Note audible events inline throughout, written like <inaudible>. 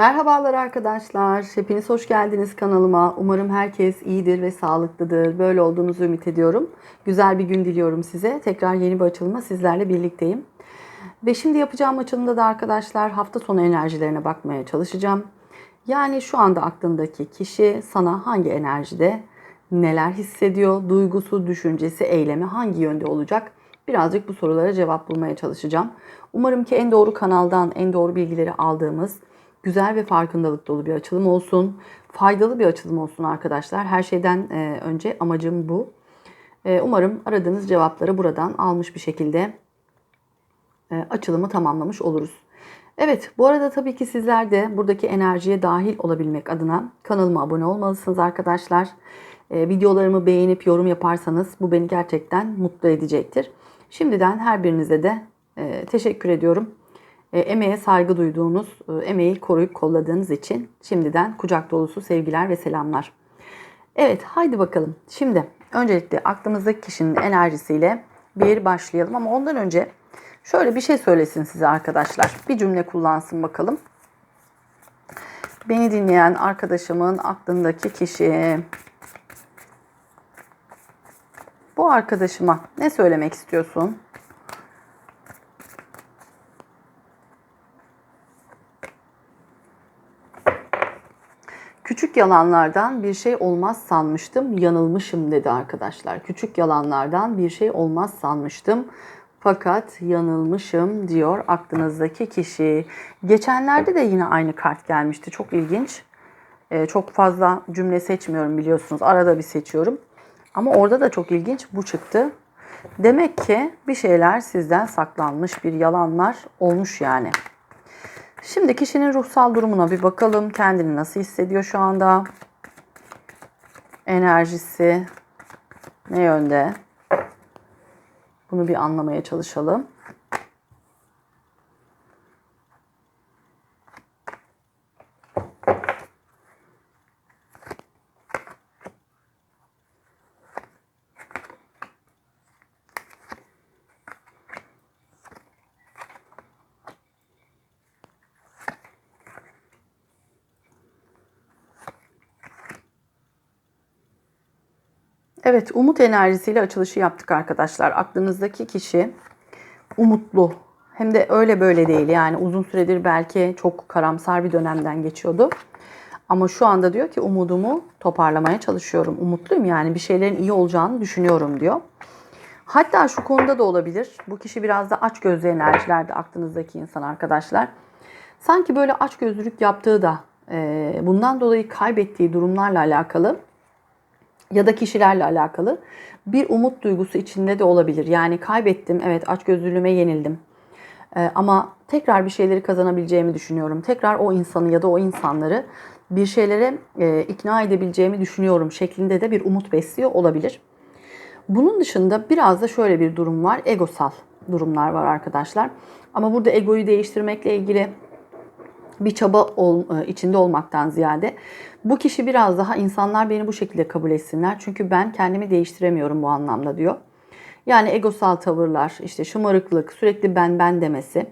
Merhabalar arkadaşlar. Hepiniz hoş geldiniz kanalıma. Umarım herkes iyidir ve sağlıklıdır. Böyle olduğunuzu ümit ediyorum. Güzel bir gün diliyorum size. Tekrar yeni bir açılıma sizlerle birlikteyim. Ve şimdi yapacağım açılımda da arkadaşlar hafta sonu enerjilerine bakmaya çalışacağım. Yani şu anda aklındaki kişi sana hangi enerjide neler hissediyor, duygusu, düşüncesi, eylemi hangi yönde olacak? Birazcık bu sorulara cevap bulmaya çalışacağım. Umarım ki en doğru kanaldan en doğru bilgileri aldığımız güzel ve farkındalık dolu bir açılım olsun. Faydalı bir açılım olsun arkadaşlar. Her şeyden e, önce amacım bu. E, umarım aradığınız cevapları buradan almış bir şekilde e, açılımı tamamlamış oluruz. Evet bu arada tabii ki sizler de buradaki enerjiye dahil olabilmek adına kanalıma abone olmalısınız arkadaşlar. Videolarımı beğenip yorum yaparsanız bu beni gerçekten mutlu edecektir. Şimdiden her birinize de teşekkür ediyorum. E, emeğe saygı duyduğunuz, e, emeği koruyup kolladığınız için şimdiden kucak dolusu sevgiler ve selamlar. Evet haydi bakalım. Şimdi öncelikle aklımızdaki kişinin enerjisiyle bir başlayalım ama ondan önce şöyle bir şey söylesin size arkadaşlar. Bir cümle kullansın bakalım. Beni dinleyen arkadaşımın aklındaki kişi bu arkadaşıma ne söylemek istiyorsun? Küçük yalanlardan bir şey olmaz sanmıştım, yanılmışım dedi arkadaşlar. Küçük yalanlardan bir şey olmaz sanmıştım. Fakat yanılmışım diyor aklınızdaki kişi. Geçenlerde de yine aynı kart gelmişti. Çok ilginç. Ee, çok fazla cümle seçmiyorum biliyorsunuz. Arada bir seçiyorum. Ama orada da çok ilginç bu çıktı. Demek ki bir şeyler sizden saklanmış, bir yalanlar olmuş yani. Şimdi kişinin ruhsal durumuna bir bakalım. Kendini nasıl hissediyor şu anda? Enerjisi ne yönde? Bunu bir anlamaya çalışalım. Evet, umut enerjisiyle açılışı yaptık arkadaşlar. Aklınızdaki kişi umutlu. Hem de öyle böyle değil. Yani uzun süredir belki çok karamsar bir dönemden geçiyordu. Ama şu anda diyor ki umudumu toparlamaya çalışıyorum. Umutluyum yani bir şeylerin iyi olacağını düşünüyorum diyor. Hatta şu konuda da olabilir. Bu kişi biraz da aç gözlü enerjilerde aklınızdaki insan arkadaşlar. Sanki böyle aç gözlülük yaptığı da bundan dolayı kaybettiği durumlarla alakalı ya da kişilerle alakalı bir umut duygusu içinde de olabilir. Yani kaybettim, evet açgözlülüğüme yenildim. Ee, ama tekrar bir şeyleri kazanabileceğimi düşünüyorum. Tekrar o insanı ya da o insanları bir şeylere e, ikna edebileceğimi düşünüyorum şeklinde de bir umut besliyor olabilir. Bunun dışında biraz da şöyle bir durum var. Egosal durumlar var arkadaşlar. Ama burada egoyu değiştirmekle ilgili bir çaba ol, e, içinde olmaktan ziyade bu kişi biraz daha insanlar beni bu şekilde kabul etsinler. Çünkü ben kendimi değiştiremiyorum bu anlamda diyor. Yani egosal tavırlar, işte şımarıklık, sürekli ben ben demesi.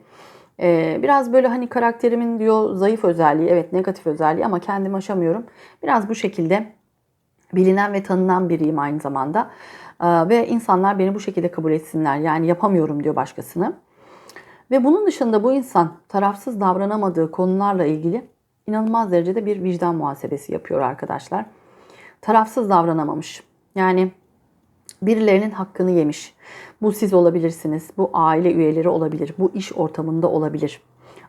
Ee, biraz böyle hani karakterimin diyor zayıf özelliği, evet negatif özelliği ama kendimi aşamıyorum. Biraz bu şekilde bilinen ve tanınan biriyim aynı zamanda. Ee, ve insanlar beni bu şekilde kabul etsinler. Yani yapamıyorum diyor başkasını. Ve bunun dışında bu insan tarafsız davranamadığı konularla ilgili inanılmaz derecede bir vicdan muhasebesi yapıyor arkadaşlar. Tarafsız davranamamış. Yani birilerinin hakkını yemiş. Bu siz olabilirsiniz, bu aile üyeleri olabilir, bu iş ortamında olabilir,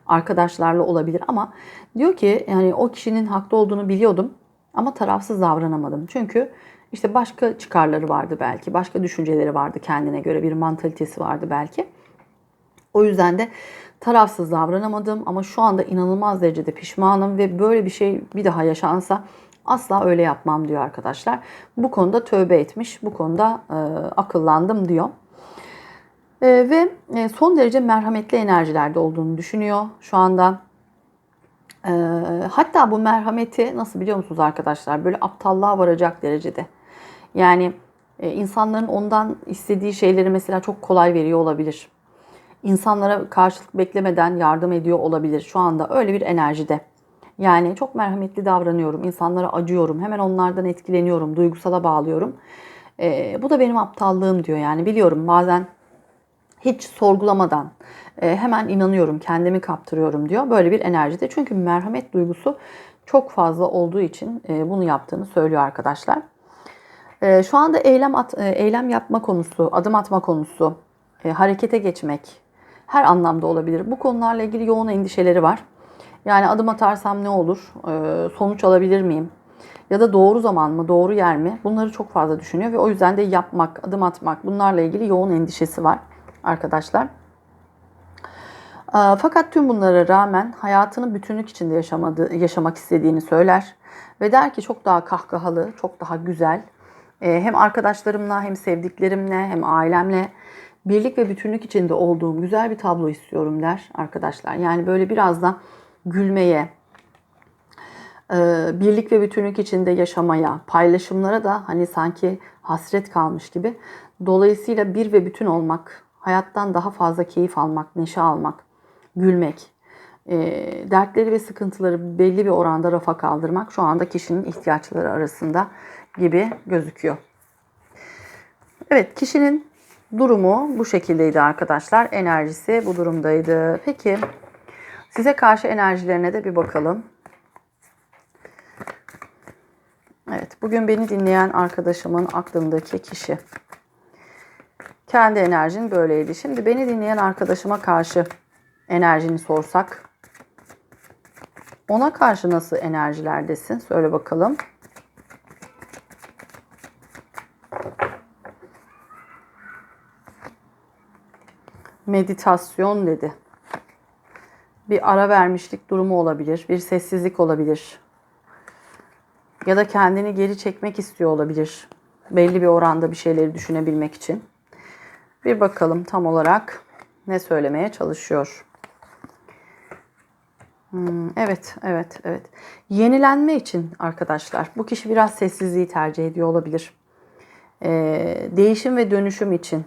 arkadaşlarla olabilir ama diyor ki yani o kişinin haklı olduğunu biliyordum ama tarafsız davranamadım. Çünkü işte başka çıkarları vardı belki, başka düşünceleri vardı kendine göre bir mantalitesi vardı belki. O yüzden de tarafsız davranamadım ama şu anda inanılmaz derecede pişmanım ve böyle bir şey bir daha yaşansa asla öyle yapmam diyor arkadaşlar. Bu konuda tövbe etmiş, bu konuda e, akıllandım diyor. E, ve e, son derece merhametli enerjilerde olduğunu düşünüyor şu anda. E, hatta bu merhameti nasıl biliyor musunuz arkadaşlar? Böyle aptallığa varacak derecede. Yani e, insanların ondan istediği şeyleri mesela çok kolay veriyor olabilir insanlara karşılık beklemeden yardım ediyor olabilir. Şu anda öyle bir enerjide. Yani çok merhametli davranıyorum, insanlara acıyorum, hemen onlardan etkileniyorum, duygusala bağlıyorum. E, bu da benim aptallığım diyor yani biliyorum bazen hiç sorgulamadan e, hemen inanıyorum, kendimi kaptırıyorum diyor. Böyle bir enerjide. Çünkü merhamet duygusu çok fazla olduğu için e, bunu yaptığını söylüyor arkadaşlar. E, şu anda eylem at, e, eylem yapma konusu, adım atma konusu, e, harekete geçmek her anlamda olabilir. Bu konularla ilgili yoğun endişeleri var. Yani adım atarsam ne olur? E, sonuç alabilir miyim? Ya da doğru zaman mı, doğru yer mi? Bunları çok fazla düşünüyor ve o yüzden de yapmak, adım atmak bunlarla ilgili yoğun endişesi var arkadaşlar. Fakat tüm bunlara rağmen hayatını bütünlük içinde yaşamadı, yaşamak istediğini söyler. Ve der ki çok daha kahkahalı, çok daha güzel. Hem arkadaşlarımla hem sevdiklerimle hem ailemle birlik ve bütünlük içinde olduğum güzel bir tablo istiyorum der arkadaşlar. Yani böyle biraz da gülmeye, birlik ve bütünlük içinde yaşamaya, paylaşımlara da hani sanki hasret kalmış gibi. Dolayısıyla bir ve bütün olmak, hayattan daha fazla keyif almak, neşe almak, gülmek, e, dertleri ve sıkıntıları belli bir oranda rafa kaldırmak şu anda kişinin ihtiyaçları arasında gibi gözüküyor. Evet kişinin durumu bu şekildeydi arkadaşlar. Enerjisi bu durumdaydı. Peki size karşı enerjilerine de bir bakalım. Evet bugün beni dinleyen arkadaşımın aklındaki kişi. Kendi enerjin böyleydi. Şimdi beni dinleyen arkadaşıma karşı enerjini sorsak. Ona karşı nasıl enerjilerdesin? Söyle bakalım. Meditasyon dedi. Bir ara vermişlik durumu olabilir. Bir sessizlik olabilir. Ya da kendini geri çekmek istiyor olabilir. Belli bir oranda bir şeyleri düşünebilmek için. Bir bakalım tam olarak ne söylemeye çalışıyor. Hmm, evet, evet, evet. Yenilenme için arkadaşlar bu kişi biraz sessizliği tercih ediyor olabilir. Ee, değişim ve dönüşüm için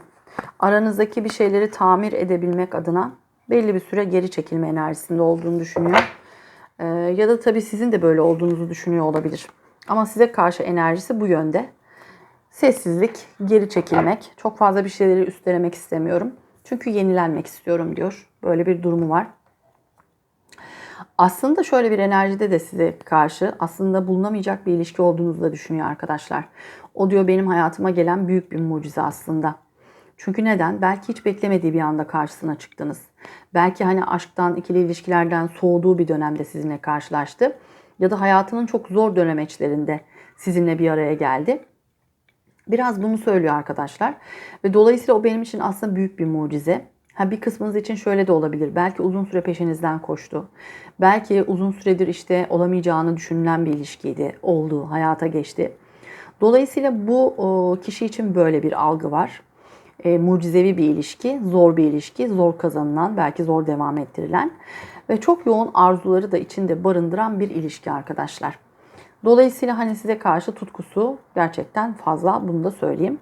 aranızdaki bir şeyleri tamir edebilmek adına belli bir süre geri çekilme enerjisinde olduğunu düşünüyor. Ee, ya da tabii sizin de böyle olduğunuzu düşünüyor olabilir. Ama size karşı enerjisi bu yönde. Sessizlik, geri çekilmek, çok fazla bir şeyleri üstelemek istemiyorum. Çünkü yenilenmek istiyorum diyor. Böyle bir durumu var. Aslında şöyle bir enerjide de size karşı aslında bulunamayacak bir ilişki olduğunuzu da düşünüyor arkadaşlar. O diyor benim hayatıma gelen büyük bir mucize aslında. Çünkü neden? Belki hiç beklemediği bir anda karşısına çıktınız. Belki hani aşktan, ikili ilişkilerden soğuduğu bir dönemde sizinle karşılaştı. Ya da hayatının çok zor dönemeçlerinde sizinle bir araya geldi. Biraz bunu söylüyor arkadaşlar. Ve dolayısıyla o benim için aslında büyük bir mucize. Ha bir kısmınız için şöyle de olabilir. Belki uzun süre peşinizden koştu. Belki uzun süredir işte olamayacağını düşünülen bir ilişkiydi. Oldu, hayata geçti. Dolayısıyla bu kişi için böyle bir algı var. E, mucizevi bir ilişki, zor bir ilişki, zor kazanılan, belki zor devam ettirilen ve çok yoğun arzuları da içinde barındıran bir ilişki arkadaşlar. Dolayısıyla hani size karşı tutkusu gerçekten fazla bunu da söyleyeyim.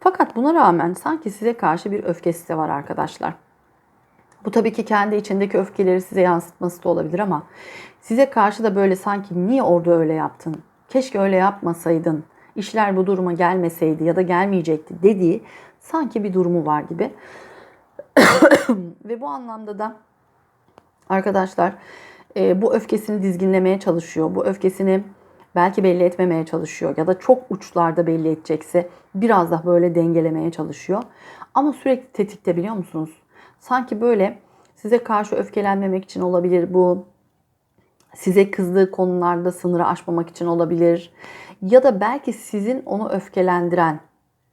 Fakat buna rağmen sanki size karşı bir öfkesi de var arkadaşlar. Bu tabii ki kendi içindeki öfkeleri size yansıtması da olabilir ama size karşı da böyle sanki niye orada öyle yaptın? Keşke öyle yapmasaydın. İşler bu duruma gelmeseydi ya da gelmeyecekti dediği sanki bir durumu var gibi. <coughs> Ve bu anlamda da arkadaşlar e, bu öfkesini dizginlemeye çalışıyor. Bu öfkesini belki belli etmemeye çalışıyor ya da çok uçlarda belli edecekse biraz daha böyle dengelemeye çalışıyor. Ama sürekli tetikte biliyor musunuz? Sanki böyle size karşı öfkelenmemek için olabilir bu. Size kızdığı konularda sınırı aşmamak için olabilir. Ya da belki sizin onu öfkelendiren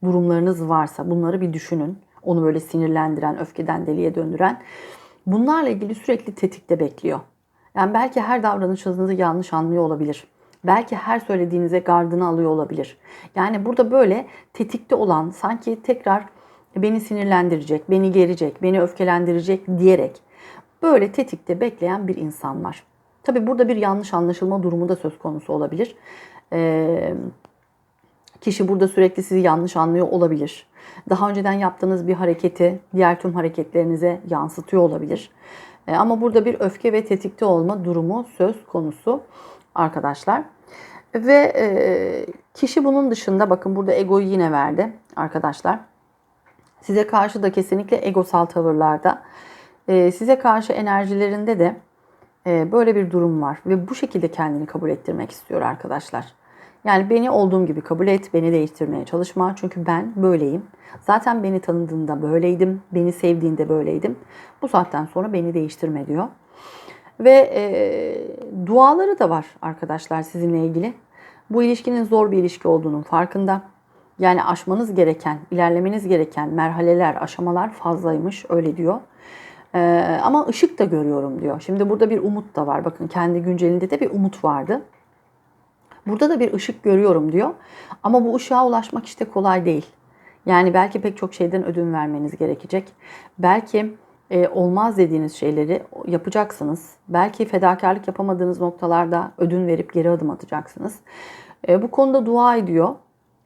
durumlarınız varsa bunları bir düşünün. Onu böyle sinirlendiren, öfkeden deliye döndüren. Bunlarla ilgili sürekli tetikte bekliyor. Yani belki her davranışınızı yanlış anlıyor olabilir. Belki her söylediğinize gardını alıyor olabilir. Yani burada böyle tetikte olan sanki tekrar beni sinirlendirecek, beni gerecek, beni öfkelendirecek diyerek böyle tetikte bekleyen bir insan var. Tabi burada bir yanlış anlaşılma durumu da söz konusu olabilir. Ee, kişi burada sürekli sizi yanlış anlıyor olabilir. Daha önceden yaptığınız bir hareketi diğer tüm hareketlerinize yansıtıyor olabilir. E, ama burada bir öfke ve tetikte olma durumu söz konusu arkadaşlar. Ve e, kişi bunun dışında bakın burada egoyu yine verdi arkadaşlar. Size karşı da kesinlikle egosal tavırlarda, e, size karşı enerjilerinde de böyle bir durum var. Ve bu şekilde kendini kabul ettirmek istiyor arkadaşlar. Yani beni olduğum gibi kabul et, beni değiştirmeye çalışma. Çünkü ben böyleyim. Zaten beni tanıdığında böyleydim, beni sevdiğinde böyleydim. Bu saatten sonra beni değiştirme diyor. Ve e, duaları da var arkadaşlar sizinle ilgili. Bu ilişkinin zor bir ilişki olduğunun farkında. Yani aşmanız gereken, ilerlemeniz gereken merhaleler, aşamalar fazlaymış öyle diyor. Ee, ama ışık da görüyorum diyor. Şimdi burada bir umut da var. Bakın kendi güncelinde de bir umut vardı. Burada da bir ışık görüyorum diyor. Ama bu ışığa ulaşmak işte kolay değil. Yani belki pek çok şeyden ödün vermeniz gerekecek. Belki e, olmaz dediğiniz şeyleri yapacaksınız. Belki fedakarlık yapamadığınız noktalarda ödün verip geri adım atacaksınız. E, bu konuda dua ediyor.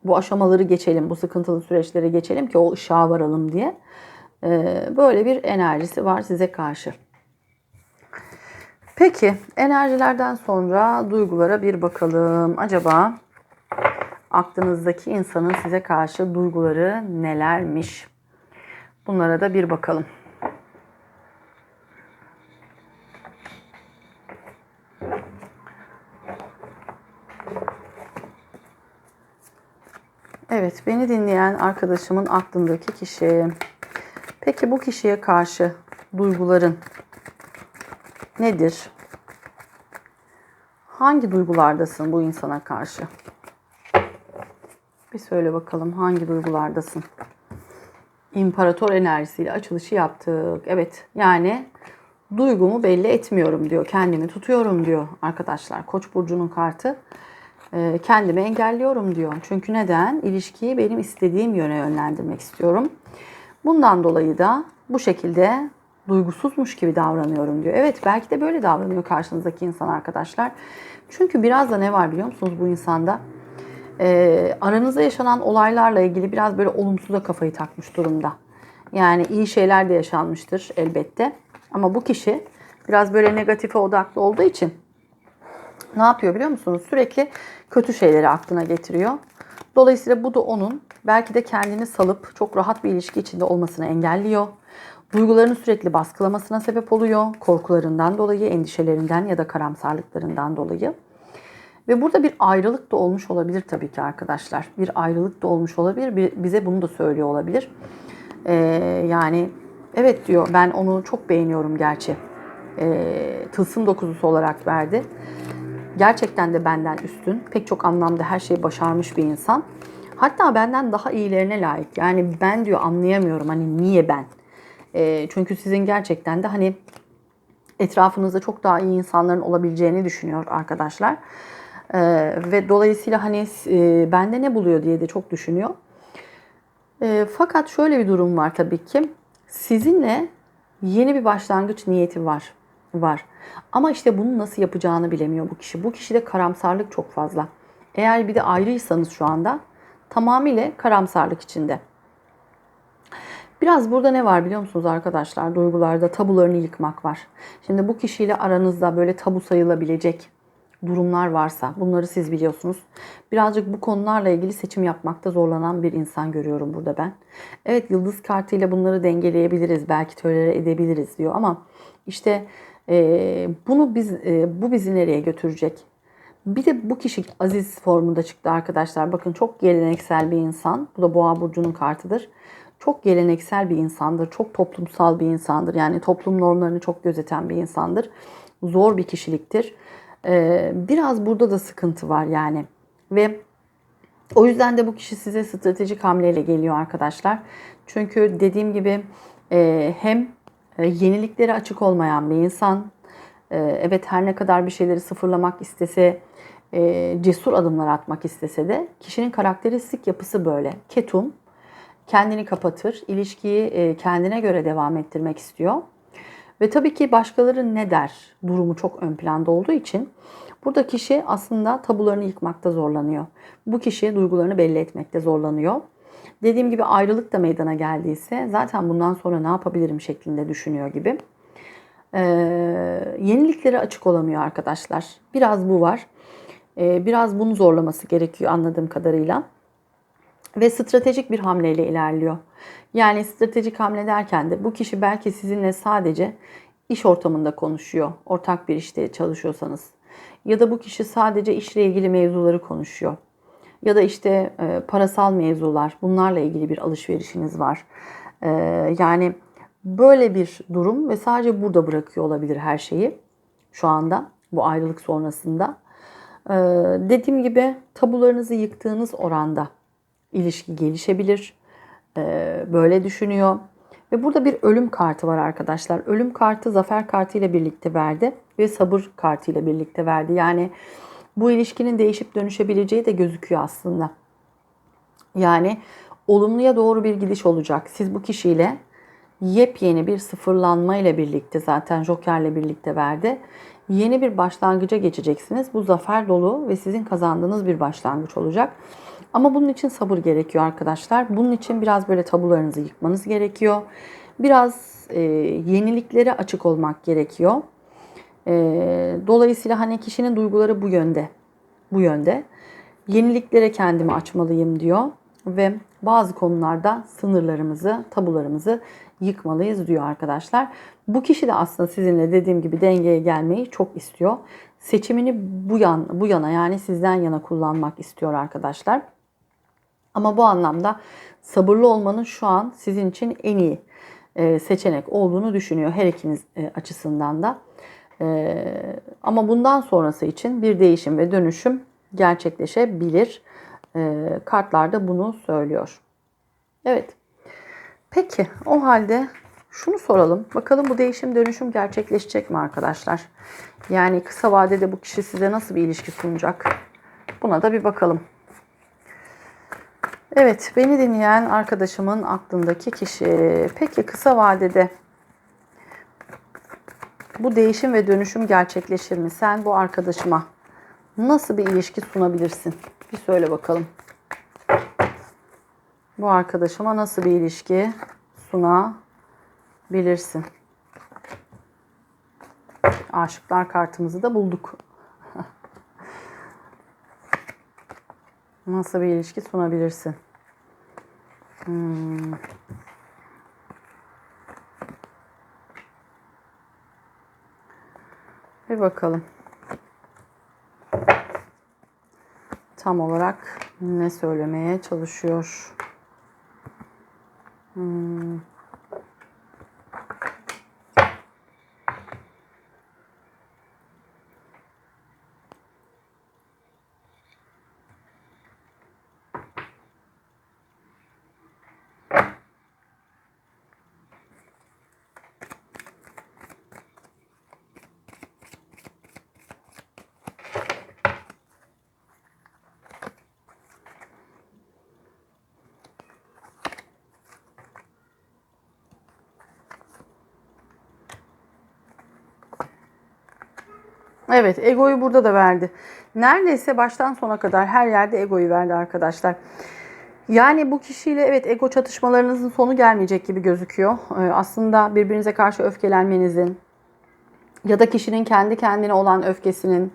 Bu aşamaları geçelim, bu sıkıntılı süreçleri geçelim ki o ışığa varalım diye. E, böyle bir enerjisi var size karşı. Peki enerjilerden sonra duygulara bir bakalım. Acaba aklınızdaki insanın size karşı duyguları nelermiş? Bunlara da bir bakalım. Evet, beni dinleyen arkadaşımın aklındaki kişi. Peki bu kişiye karşı duyguların nedir? Hangi duygulardasın bu insana karşı? Bir söyle bakalım hangi duygulardasın? İmparator enerjisiyle açılışı yaptık. Evet yani duygumu belli etmiyorum diyor. Kendimi tutuyorum diyor arkadaşlar. Koç burcunun kartı. Ee, kendimi engelliyorum diyor. Çünkü neden? İlişkiyi benim istediğim yöne yönlendirmek istiyorum. Bundan dolayı da bu şekilde duygusuzmuş gibi davranıyorum diyor. Evet belki de böyle davranıyor karşınızdaki insan arkadaşlar. Çünkü biraz da ne var biliyor musunuz bu insanda? Ee, aranızda yaşanan olaylarla ilgili biraz böyle olumsuza kafayı takmış durumda. Yani iyi şeyler de yaşanmıştır elbette. Ama bu kişi biraz böyle negatife odaklı olduğu için ne yapıyor biliyor musunuz? Sürekli kötü şeyleri aklına getiriyor. Dolayısıyla bu da onun belki de kendini salıp çok rahat bir ilişki içinde olmasını engelliyor. Duygularını sürekli baskılamasına sebep oluyor. Korkularından dolayı, endişelerinden ya da karamsarlıklarından dolayı. Ve burada bir ayrılık da olmuş olabilir tabii ki arkadaşlar. Bir ayrılık da olmuş olabilir. Bize bunu da söylüyor olabilir. Ee, yani evet diyor ben onu çok beğeniyorum gerçi. Ee, tılsım dokuzusu olarak verdi. Gerçekten de benden üstün. Pek çok anlamda her şeyi başarmış bir insan. Hatta benden daha iyilerine layık. Yani ben diyor anlayamıyorum hani niye ben. E, çünkü sizin gerçekten de hani etrafınızda çok daha iyi insanların olabileceğini düşünüyor arkadaşlar. E, ve dolayısıyla hani e, bende ne buluyor diye de çok düşünüyor. E, fakat şöyle bir durum var tabii ki. Sizinle yeni bir başlangıç niyeti var. Var. Ama işte bunu nasıl yapacağını bilemiyor bu kişi. Bu kişide karamsarlık çok fazla. Eğer bir de ayrıysanız şu anda tamamıyla karamsarlık içinde. Biraz burada ne var biliyor musunuz arkadaşlar? Duygularda tabularını yıkmak var. Şimdi bu kişiyle aranızda böyle tabu sayılabilecek durumlar varsa bunları siz biliyorsunuz. Birazcık bu konularla ilgili seçim yapmakta zorlanan bir insan görüyorum burada ben. Evet yıldız kartıyla bunları dengeleyebiliriz. Belki tölere edebiliriz diyor ama işte e, bunu biz e, bu bizi nereye götürecek? Bir de bu kişi aziz formunda çıktı arkadaşlar. Bakın çok geleneksel bir insan. Bu da boğa burcunun kartıdır. Çok geleneksel bir insandır. Çok toplumsal bir insandır. Yani toplum normlarını çok gözeten bir insandır. Zor bir kişiliktir. Ee, biraz burada da sıkıntı var yani. Ve o yüzden de bu kişi size stratejik hamleyle geliyor arkadaşlar. Çünkü dediğim gibi e, hem e, yeniliklere açık olmayan bir insan. E, evet her ne kadar bir şeyleri sıfırlamak istese, e, cesur adımlar atmak istese de kişinin karakteristik yapısı böyle. Ketum, kendini kapatır, ilişkiyi kendine göre devam ettirmek istiyor. Ve tabii ki başkaları ne der durumu çok ön planda olduğu için burada kişi aslında tabularını yıkmakta zorlanıyor. Bu kişi duygularını belli etmekte zorlanıyor. Dediğim gibi ayrılık da meydana geldiyse zaten bundan sonra ne yapabilirim şeklinde düşünüyor gibi. Ee, yeniliklere açık olamıyor arkadaşlar. Biraz bu var. Ee, biraz bunu zorlaması gerekiyor anladığım kadarıyla. Ve stratejik bir hamleyle ilerliyor. Yani stratejik hamle derken de bu kişi belki sizinle sadece iş ortamında konuşuyor. Ortak bir işte çalışıyorsanız. Ya da bu kişi sadece işle ilgili mevzuları konuşuyor. Ya da işte e, parasal mevzular, bunlarla ilgili bir alışverişiniz var. E, yani böyle bir durum ve sadece burada bırakıyor olabilir her şeyi şu anda bu ayrılık sonrasında. E, dediğim gibi tabularınızı yıktığınız oranda ilişki gelişebilir. E, böyle düşünüyor. Ve burada bir ölüm kartı var arkadaşlar. Ölüm kartı zafer kartı ile birlikte verdi ve sabır kartı ile birlikte verdi. Yani bu ilişkinin değişip dönüşebileceği de gözüküyor aslında. Yani olumluya doğru bir gidiş olacak. Siz bu kişiyle yepyeni bir sıfırlanma ile birlikte zaten Joker'le birlikte verdi. Yeni bir başlangıca geçeceksiniz. Bu zafer dolu ve sizin kazandığınız bir başlangıç olacak. Ama bunun için sabır gerekiyor arkadaşlar. Bunun için biraz böyle tabularınızı yıkmanız gerekiyor. Biraz e, yeniliklere açık olmak gerekiyor. E, dolayısıyla hani kişinin duyguları bu yönde. Bu yönde. Yeniliklere kendimi açmalıyım diyor ve bazı konularda sınırlarımızı, tabularımızı yıkmalıyız diyor arkadaşlar. Bu kişi de aslında sizinle dediğim gibi dengeye gelmeyi çok istiyor. Seçimini bu yan bu yana yani sizden yana kullanmak istiyor arkadaşlar. Ama bu anlamda sabırlı olmanın şu an sizin için en iyi e, seçenek olduğunu düşünüyor her ikiniz e, açısından da. E, ama bundan sonrası için bir değişim ve dönüşüm gerçekleşebilir. Kartlar da bunu söylüyor. Evet. Peki o halde şunu soralım. Bakalım bu değişim dönüşüm gerçekleşecek mi arkadaşlar? Yani kısa vadede bu kişi size nasıl bir ilişki sunacak? Buna da bir bakalım. Evet, beni dinleyen arkadaşımın aklındaki kişi. Peki kısa vadede bu değişim ve dönüşüm gerçekleşir mi? Sen bu arkadaşıma nasıl bir ilişki sunabilirsin? Bir söyle bakalım. Bu arkadaşıma nasıl bir ilişki sunabilirsin? Aşıklar kartımızı da bulduk. Nasıl bir ilişki sunabilirsin? Hmm. Bir bakalım. Tam olarak ne söylemeye çalışıyor? Hmm. Evet egoyu burada da verdi. Neredeyse baştan sona kadar her yerde egoyu verdi arkadaşlar. Yani bu kişiyle evet ego çatışmalarınızın sonu gelmeyecek gibi gözüküyor. Ee, aslında birbirinize karşı öfkelenmenizin ya da kişinin kendi kendine olan öfkesinin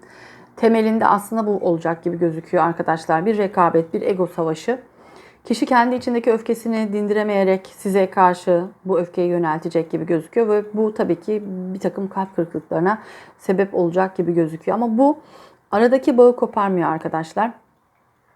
temelinde aslında bu olacak gibi gözüküyor arkadaşlar. Bir rekabet, bir ego savaşı. Kişi kendi içindeki öfkesini dindiremeyerek size karşı bu öfkeyi yöneltecek gibi gözüküyor ve bu tabii ki bir takım kalp kırıklıklarına sebep olacak gibi gözüküyor. Ama bu aradaki bağı koparmıyor arkadaşlar.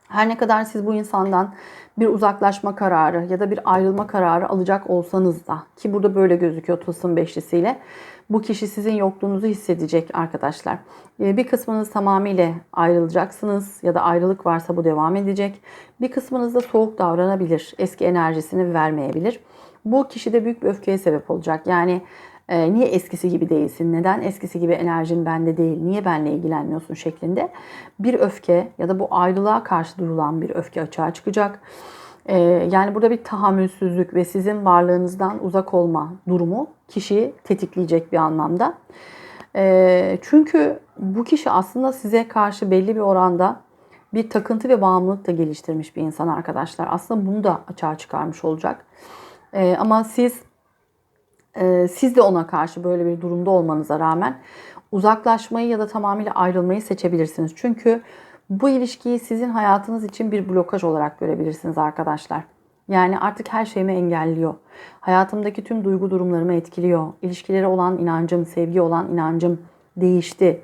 Her ne kadar siz bu insandan bir uzaklaşma kararı ya da bir ayrılma kararı alacak olsanız da ki burada böyle gözüküyor tılsım beşlisiyle bu kişi sizin yokluğunuzu hissedecek arkadaşlar. Ee, bir kısmınız tamamıyla ayrılacaksınız ya da ayrılık varsa bu devam edecek. Bir kısmınız da soğuk davranabilir. Eski enerjisini vermeyebilir. Bu kişi de büyük bir öfkeye sebep olacak. Yani e, niye eskisi gibi değilsin? Neden eskisi gibi enerjin bende değil? Niye benle ilgilenmiyorsun şeklinde bir öfke ya da bu ayrılığa karşı durulan bir öfke açığa çıkacak. E, yani burada bir tahammülsüzlük ve sizin varlığınızdan uzak olma durumu kişiyi tetikleyecek bir anlamda. E, çünkü bu kişi aslında size karşı belli bir oranda bir takıntı ve bağımlılık da geliştirmiş bir insan arkadaşlar. Aslında bunu da açığa çıkarmış olacak. Ee, ama siz e, siz de ona karşı böyle bir durumda olmanıza rağmen uzaklaşmayı ya da tamamıyla ayrılmayı seçebilirsiniz. Çünkü bu ilişkiyi sizin hayatınız için bir blokaj olarak görebilirsiniz arkadaşlar. Yani artık her şeyimi engelliyor. Hayatımdaki tüm duygu durumlarımı etkiliyor. İlişkilere olan inancım, sevgi olan inancım değişti.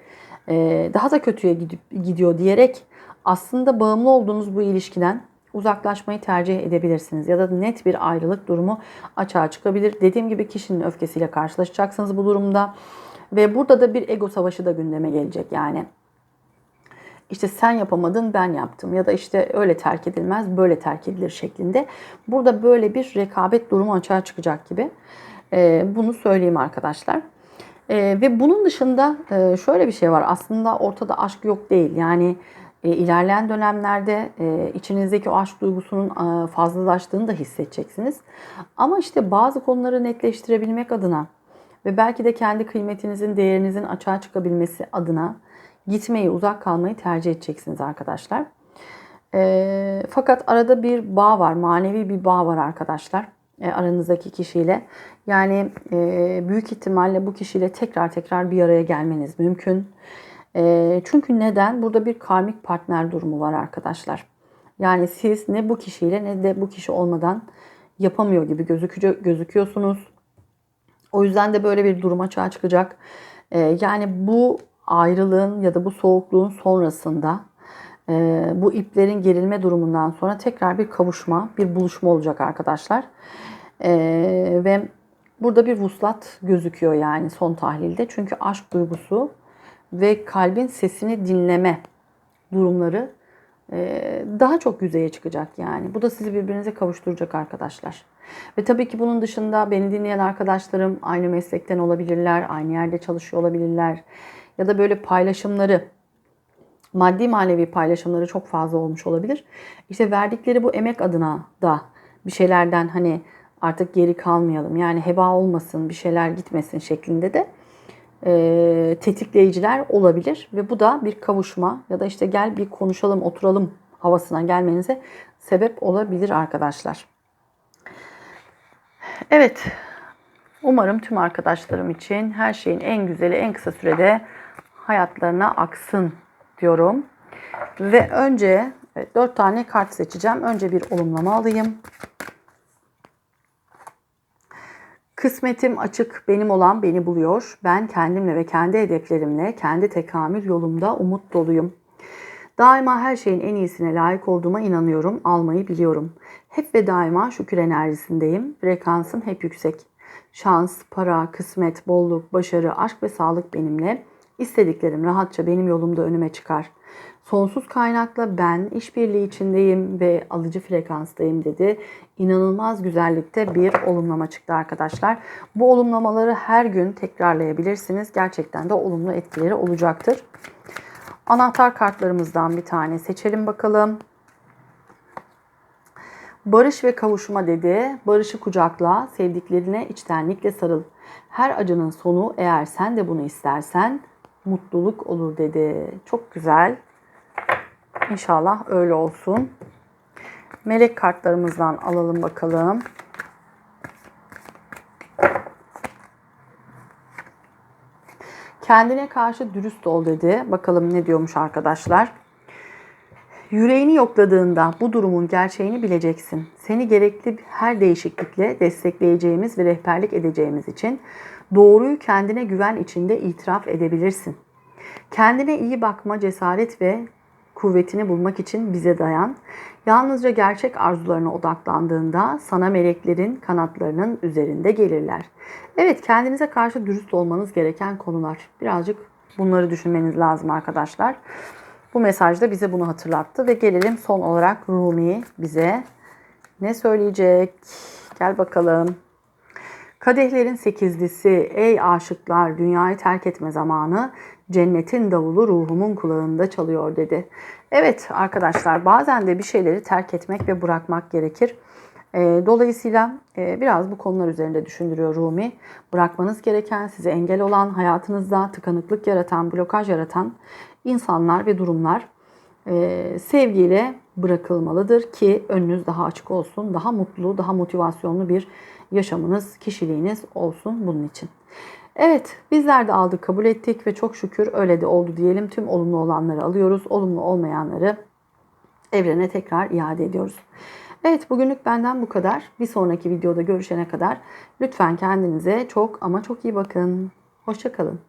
Ee, daha da kötüye gidiyor diyerek aslında bağımlı olduğunuz bu ilişkiden uzaklaşmayı tercih edebilirsiniz. Ya da net bir ayrılık durumu açığa çıkabilir. Dediğim gibi kişinin öfkesiyle karşılaşacaksınız bu durumda. Ve burada da bir ego savaşı da gündeme gelecek yani. İşte sen yapamadın ben yaptım ya da işte öyle terk edilmez böyle terk edilir şeklinde. Burada böyle bir rekabet durumu açığa çıkacak gibi. Ee, bunu söyleyeyim arkadaşlar. Ee, ve bunun dışında e, şöyle bir şey var. Aslında ortada aşk yok değil. Yani e, ilerleyen dönemlerde e, içinizdeki o aşk duygusunun e, fazlalaştığını da hissedeceksiniz. Ama işte bazı konuları netleştirebilmek adına ve belki de kendi kıymetinizin, değerinizin açığa çıkabilmesi adına gitmeyi, uzak kalmayı tercih edeceksiniz arkadaşlar. E, fakat arada bir bağ var, manevi bir bağ var arkadaşlar e, aranızdaki kişiyle. Yani e, büyük ihtimalle bu kişiyle tekrar tekrar bir araya gelmeniz mümkün. E, çünkü neden? Burada bir karmik partner durumu var arkadaşlar. Yani siz ne bu kişiyle ne de bu kişi olmadan yapamıyor gibi gözüküyorsunuz. O yüzden de böyle bir durum açığa çıkacak. E, yani bu ayrılığın ya da bu soğukluğun sonrasında e, bu iplerin gerilme durumundan sonra tekrar bir kavuşma, bir buluşma olacak arkadaşlar. E, ve burada bir vuslat gözüküyor yani son tahlilde. Çünkü aşk duygusu ve kalbin sesini dinleme durumları e, daha çok yüzeye çıkacak yani. Bu da sizi birbirinize kavuşturacak arkadaşlar. Ve tabii ki bunun dışında beni dinleyen arkadaşlarım aynı meslekten olabilirler, aynı yerde çalışıyor olabilirler. Ya da böyle paylaşımları, maddi manevi paylaşımları çok fazla olmuş olabilir. İşte verdikleri bu emek adına da bir şeylerden hani artık geri kalmayalım. Yani heba olmasın, bir şeyler gitmesin şeklinde de e, tetikleyiciler olabilir. Ve bu da bir kavuşma ya da işte gel bir konuşalım, oturalım havasına gelmenize sebep olabilir arkadaşlar. Evet, umarım tüm arkadaşlarım için her şeyin en güzeli en kısa sürede hayatlarına aksın diyorum. Ve önce evet, 4 tane kart seçeceğim. Önce bir olumlama alayım. Kısmetim açık, benim olan beni buluyor. Ben kendimle ve kendi hedeflerimle, kendi tekamül yolumda umut doluyum. Daima her şeyin en iyisine layık olduğuma inanıyorum, almayı biliyorum. Hep ve daima şükür enerjisindeyim. Frekansım hep yüksek. Şans, para, kısmet, bolluk, başarı, aşk ve sağlık benimle. İstediklerim rahatça benim yolumda önüme çıkar. Sonsuz kaynakla ben işbirliği içindeyim ve alıcı frekanstayım dedi. İnanılmaz güzellikte bir olumlama çıktı arkadaşlar. Bu olumlamaları her gün tekrarlayabilirsiniz. Gerçekten de olumlu etkileri olacaktır. Anahtar kartlarımızdan bir tane seçelim bakalım. Barış ve kavuşma dedi. Barışı kucakla, sevdiklerine içtenlikle sarıl. Her acının sonu eğer sen de bunu istersen mutluluk olur dedi. Çok güzel. İnşallah öyle olsun. Melek kartlarımızdan alalım bakalım. Kendine karşı dürüst ol dedi. Bakalım ne diyormuş arkadaşlar. Yüreğini yokladığında bu durumun gerçeğini bileceksin. Seni gerekli her değişiklikle destekleyeceğimiz ve rehberlik edeceğimiz için doğruyu kendine güven içinde itiraf edebilirsin. Kendine iyi bakma, cesaret ve kuvvetini bulmak için bize dayan. Yalnızca gerçek arzularına odaklandığında sana meleklerin kanatlarının üzerinde gelirler. Evet kendinize karşı dürüst olmanız gereken konular. Birazcık bunları düşünmeniz lazım arkadaşlar. Bu mesaj da bize bunu hatırlattı ve gelelim son olarak Rumi bize ne söyleyecek? Gel bakalım. Kadehlerin sekizlisi, ey aşıklar dünyayı terk etme zamanı, cennetin davulu ruhumun kulağında çalıyor dedi. Evet arkadaşlar bazen de bir şeyleri terk etmek ve bırakmak gerekir. E, dolayısıyla e, biraz bu konular üzerinde düşündürüyor Rumi. Bırakmanız gereken, size engel olan, hayatınızda tıkanıklık yaratan, blokaj yaratan insanlar ve durumlar. e, sevgiyle bırakılmalıdır ki önünüz daha açık olsun, daha mutlu, daha motivasyonlu bir yaşamınız, kişiliğiniz olsun bunun için. Evet, bizler de aldık, kabul ettik ve çok şükür öyle de oldu diyelim. Tüm olumlu olanları alıyoruz, olumlu olmayanları evrene tekrar iade ediyoruz. Evet, bugünlük benden bu kadar. Bir sonraki videoda görüşene kadar lütfen kendinize çok ama çok iyi bakın. Hoşçakalın.